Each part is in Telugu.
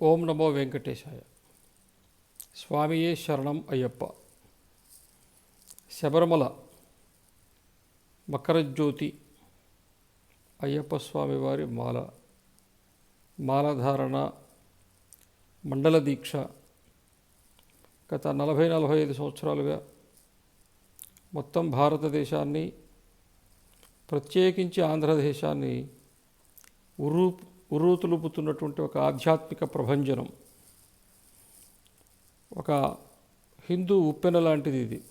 ఓం నమో వెంకటేశాయ స్వామియే శరణం అయ్యప్ప శబరిమల మకరజ్యోతి అయ్యప్ప స్వామి వారి మాల మాలధారణ మండల దీక్ష గత నలభై నలభై ఐదు సంవత్సరాలుగా మొత్తం భారతదేశాన్ని ప్రత్యేకించి ఆంధ్రదేశాన్ని ఉరు ఉర్రూతులుపుతున్నటువంటి ఒక ఆధ్యాత్మిక ప్రభంజనం. ఒక హిందూ ఉప్పెన లాంటిది ఇది.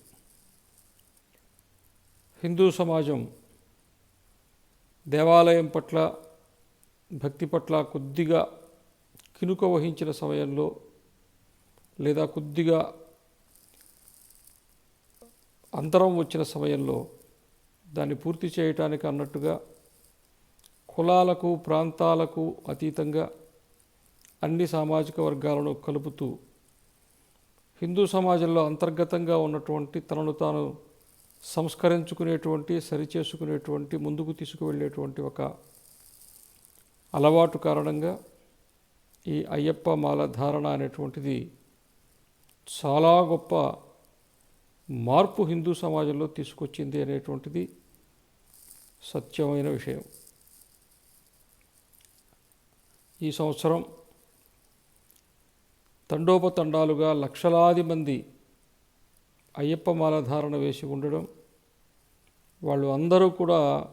హిందూ సమాజం దేవాలయం పట్ల భక్తి పట్ల కొద్దిగా కినుక వహించిన సమయంలో లేదా కొద్దిగా అంతరం వచ్చిన సమయంలో దాన్ని పూర్తి చేయటానికి అన్నట్టుగా కులాలకు ప్రాంతాలకు అతీతంగా అన్ని సామాజిక వర్గాలను కలుపుతూ హిందూ సమాజంలో అంతర్గతంగా ఉన్నటువంటి తనను తాను సంస్కరించుకునేటువంటి సరిచేసుకునేటువంటి ముందుకు తీసుకువెళ్ళేటువంటి ఒక అలవాటు కారణంగా ఈ అయ్యప్ప మాల ధారణ అనేటువంటిది చాలా గొప్ప మార్పు హిందూ సమాజంలో తీసుకొచ్చింది అనేటువంటిది సత్యమైన విషయం. ఈ సంవత్సరం తండోపతండాలుగా లక్షలాది మంది అయ్యప్ప మాల ధారణ వేసి ఉండడం వాళ్ళు అందరూ కూడా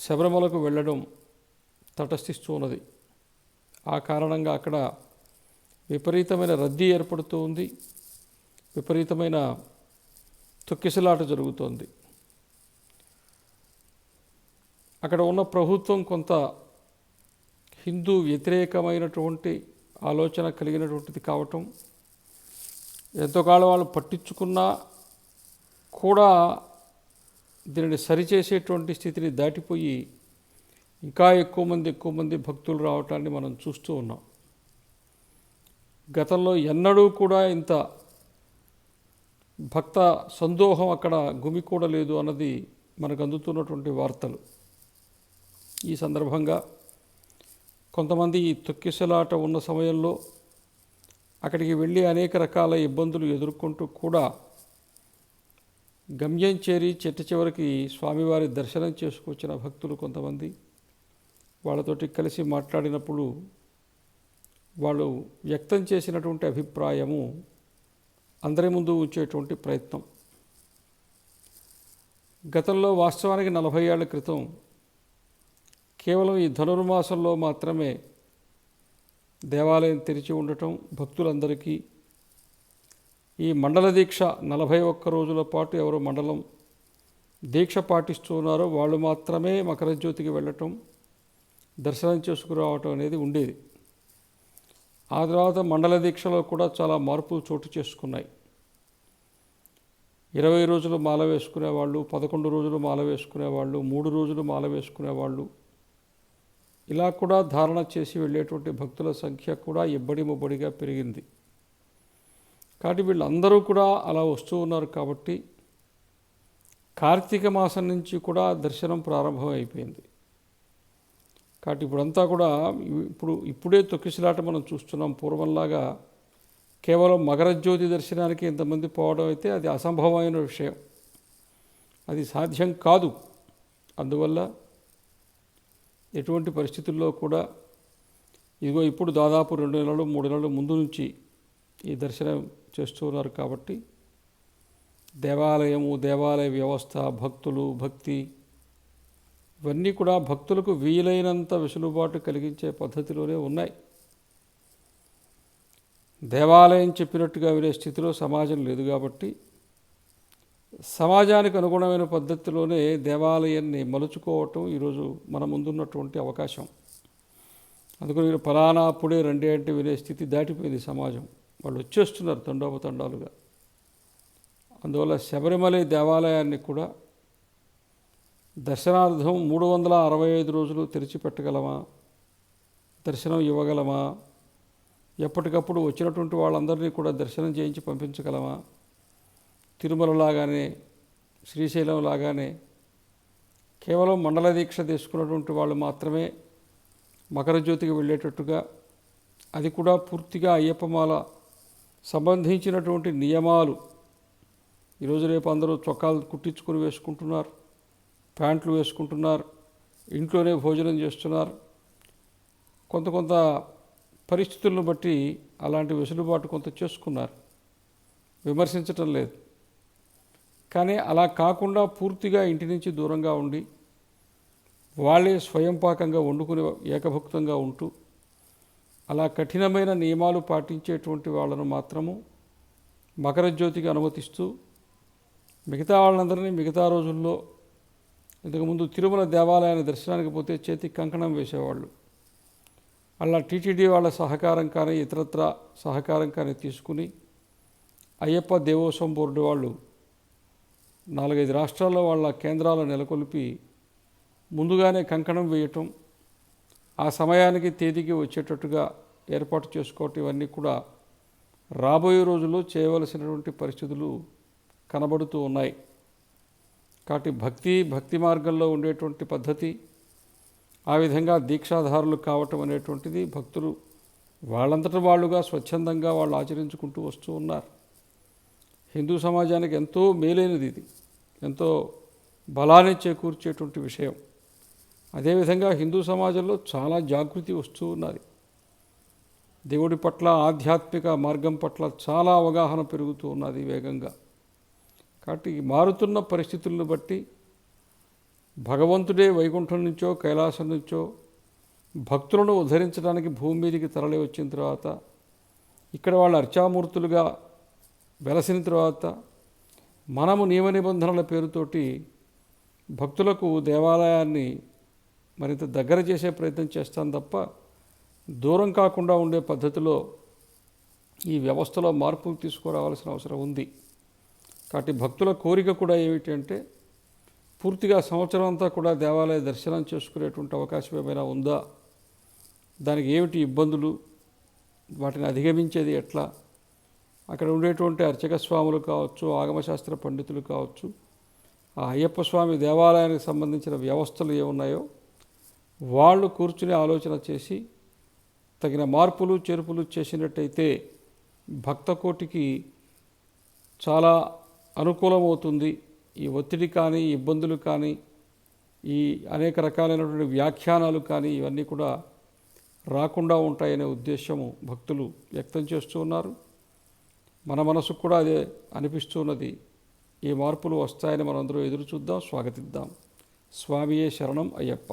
శబరిమలకు వెళ్ళడం తటస్థిస్తూ ఉన్నది. ఆ కారణంగా అక్కడ విపరీతమైన రద్దీ ఏర్పడుతూ ఉంది. విపరీతమైన తొక్కిసలాట జరుగుతోంది. అక్కడ ఉన్న ప్రభుత్వం కొంత హిందూ వ్యతిరేకమైనటువంటి ఆలోచన కలిగినటువంటిది కావటం ఎంతోకాలం వాళ్ళు పట్టించుకున్నా కూడా దీనిని సరిచేసేటువంటి స్థితిని దాటిపోయి ఇంకా ఎక్కువ మంది ఎక్కువ మంది భక్తులు రావటాన్ని మనం చూస్తూ ఉన్నాం. గతంలో ఎన్నడూ కూడా ఇంత భక్త సందోహం అక్కడ గుమికూడలేదు అన్నది మనకు అందుతున్నటువంటి వార్తలు. ఈ సందర్భంగా కొంతమంది ఈ తొక్కిసలాట ఉన్న సమయంలో అక్కడికి వెళ్ళి అనేక రకాల ఇబ్బందులు ఎదుర్కొంటూ కూడా గమ్యం చేరి చెట్టు చివరికి స్వామివారి దర్శనం చేసుకొచ్చిన భక్తులు కొంతమంది. వాళ్ళతోటి కలిసి మాట్లాడినప్పుడు వాళ్ళు వ్యక్తం చేసినటువంటి అభిప్రాయము అందరి ముందు ఉంచేటువంటి ప్రయత్నం. గతంలో వాస్తవానికి నలభై ఏళ్ళ క్రితం కేవలం ఈ ధనుర్మాసంలో మాత్రమే దేవాలయం తెరిచి ఉండటం భక్తులందరికీ ఈ మండల దీక్ష నలభై ఒక్క రోజుల పాటు ఎవరు మండలం దీక్ష పాటిస్తున్నారో వాళ్ళు మాత్రమే మకర జ్యోతికి వెళ్ళటం దర్శనం చేసుకురావటం అనేది ఉండేది. ఆ తర్వాత మండల దీక్షలో కూడా చాలా మార్పులు చోటు చేసుకున్నాయి. ఇరవై రోజులు మాల వేసుకునేవాళ్ళు పదకొండు రోజులు మాల వేసుకునేవాళ్ళు మూడు రోజులు మాల వేసుకునేవాళ్ళు ఇలా కూడా ధారణ చేసి వెళ్ళేటువంటి భక్తుల సంఖ్య కూడా ఇబ్బడి ముబ్బడిగా పెరిగింది. కాబట్టి వీళ్ళందరూ కూడా అలా వస్తూ ఉన్నారు కాబట్టి కార్తీక మాసం నుంచి కూడా దర్శనం ప్రారంభం అయిపోయింది. కాబట్టి ఇప్పుడంతా కూడా ఇప్పుడు ఇప్పుడే తొక్కిసలాట మనం చూస్తున్నాం. పూర్వంలాగా కేవలం మకరజ్యోతి దర్శనానికి ఇంతమంది పోవడం అయితే అది అసంభవమైన విషయం. అది సాధ్యం కాదు. అందువల్ల ఎటువంటి పరిస్థితుల్లో కూడా ఇదిగో ఇప్పుడు దాదాపు రెండు నెలలు మూడు నెలలు ముందు నుంచి ఈ దర్శనం చేస్తున్నారు కాబట్టి దేవాలయము దేవాలయ వ్యవస్థ భక్తులు భక్తి ఇవన్నీ కూడా భక్తులకు వీలైనంత వెసులుబాటు కలిగించే పద్ధతిలోనే ఉన్నాయి. దేవాలయం చెప్పినట్టుగా వినే స్థితిలో సమాజం లేదు కాబట్టి సమాజానికి అనుగుణమైన పద్ధతిలోనే దేవాలయాన్ని మలుచుకోవటం ఈరోజు మన ముందున్నటువంటి అవకాశం. అందుకని వీళ్ళు ఫలానా అప్పుడే రండి అంటే వినే స్థితి దాటిపోయింది సమాజం. వాళ్ళు వచ్చేస్తున్నారు తండోపతండాలుగా. అందువల్ల శబరిమల దేవాలయాన్ని కూడా దర్శనార్థం మూడు వందల అరవై ఐదు రోజులు తెరిచిపెట్టగలమా? దర్శనం ఇవ్వగలమా? ఎప్పటికప్పుడు వచ్చినటువంటి వాళ్ళందరినీ కూడా దర్శనం చేయించి పంపించగలమా? తిరుమల లాగానే శ్రీశైలం లాగానే కేవలం మండల దీక్ష తీసుకున్నటువంటి వాళ్ళు మాత్రమే మకర జ్యోతికి వెళ్ళేటట్టుగా అది కూడా పూర్తిగా అయ్యప్పమాల సంబంధించినటువంటి నియమాలు. ఈరోజు రేపు అందరూ చొక్కాలు కుట్టించుకొని వేసుకుంటున్నారు ప్యాంట్లు వేసుకుంటున్నారు ఇంట్లోనే భోజనం చేస్తున్నారు. కొంత కొంత పరిస్థితులను బట్టి అలాంటి వెసులుబాటు కొంత చేసుకున్నారు. విమర్శించటం లేదు. కానీ అలా కాకుండా పూర్తిగా ఇంటి నుంచి దూరంగా ఉండి వాళ్ళే స్వయంపాకంగా వండుకుని ఏకభుక్తంగా ఉంటూ అలా కఠినమైన నియమాలు పాటించేటువంటి వాళ్ళను మాత్రము మకర జ్యోతికి అనుమతిస్తూ మిగతా వాళ్ళందరినీ మిగతా రోజుల్లో ఇంతకుముందు తిరుమల దేవాలయాన్ని దర్శనానికి పోతే చేతికి కంకణం వేసేవాళ్ళు. అలా టీటీడీ వాళ్ళ సహకారం కానీ ఇతరత్ర సహకారం కానీ తీసుకుని అయ్యప్ప దేవోత్సవం బోర్డు వాళ్ళు నాలుగైదు రాష్ట్రాల్లో వాళ్ళ కేంద్రాలు నెలకొల్పి ముందుగానే కంకణం వేయటం ఆ సమయానికి తేదీకి వచ్చేటట్టుగా ఏర్పాటు చేసుకోవటం ఇవన్నీ కూడా రాబోయే రోజుల్లో చేయవలసినటువంటి పరిస్థితులు కనబడుతూ ఉన్నాయి. కాబట్టి భక్తి భక్తి మార్గంలో ఉండేటువంటి పద్ధతి ఆ విధంగా దీక్షాధారులు కావటం అనేటువంటిది భక్తులు వాళ్ళంతట వాళ్ళుగా స్వచ్ఛందంగా వాళ్ళు ఆచరించుకుంటూ వస్తూ ఉన్నారు. హిందూ సమాజానికి ఎంతో మేలైనది ఇది. ఎంతో బలాన్ని చేకూర్చేటువంటి విషయం. అదేవిధంగా హిందూ సమాజంలో చాలా జాగృతి వస్తూ ఉన్నది. దేవుడి పట్ల ఆధ్యాత్మిక మార్గం పట్ల చాలా అవగాహన పెరుగుతూ ఉన్నది వేగంగా. కాబట్టి మారుతున్న పరిస్థితులను బట్టి భగవంతుడే వైకుంఠం నుంచో కైలాసం నుంచో భక్తులను ఉద్ధరించడానికి భూమి మీదకి తరలి వచ్చిన తర్వాత ఇక్కడ వాళ్ళు అర్చామూర్తులుగా వెలసిన తర్వాత మనము నియమ నిబంధనల పేరుతోటి భక్తులకు దేవాలయాన్ని మరింత దగ్గర చేసే ప్రయత్నం చేస్తాం తప్ప దూరం కాకుండా ఉండే పద్ధతిలో ఈ వ్యవస్థలో మార్పులు తీసుకురావాల్సిన అవసరం ఉంది. కాబట్టి భక్తుల కోరిక కూడా ఏమిటి అంటే పూర్తిగా సంవత్సరం అంతా కూడా దేవాలయ దర్శనం చేసుకునేటువంటి అవకాశం ఏమైనా ఉందా? దానికి ఏమిటి ఇబ్బందులు? వాటిని అధిగమించేది ఎట్లా? అక్కడ ఉండేటువంటి అర్చక స్వాములు కావచ్చు ఆగమశాస్త్ర పండితులు కావచ్చు ఆ అయ్యప్ప స్వామి దేవాలయానికి సంబంధించిన వ్యవస్థలు ఏమున్నాయో వాళ్ళు కూర్చుని ఆలోచన చేసి తగిన మార్పులు చేర్పులు చేసినట్టయితే భక్త కోటికి చాలా అనుకూలమవుతుంది. ఈ ఒత్తిడి కానీ ఇబ్బందులు కానీ ఈ అనేక రకాలైనటువంటి వ్యాఖ్యానాలు కానీ ఇవన్నీ కూడా రాకుండా ఉంటాయనే ఉద్దేశము భక్తులు వ్యక్తం చేస్తూ ఉన్నారు. మన మనసుకు కూడా అదే అనిపిస్తున్నది. ఈ మార్పులు వస్తాయని మనందరూ ఎదురు చూద్దాం స్వాగతిద్దాం. స్వామియే శరణం అయ్యప్ప.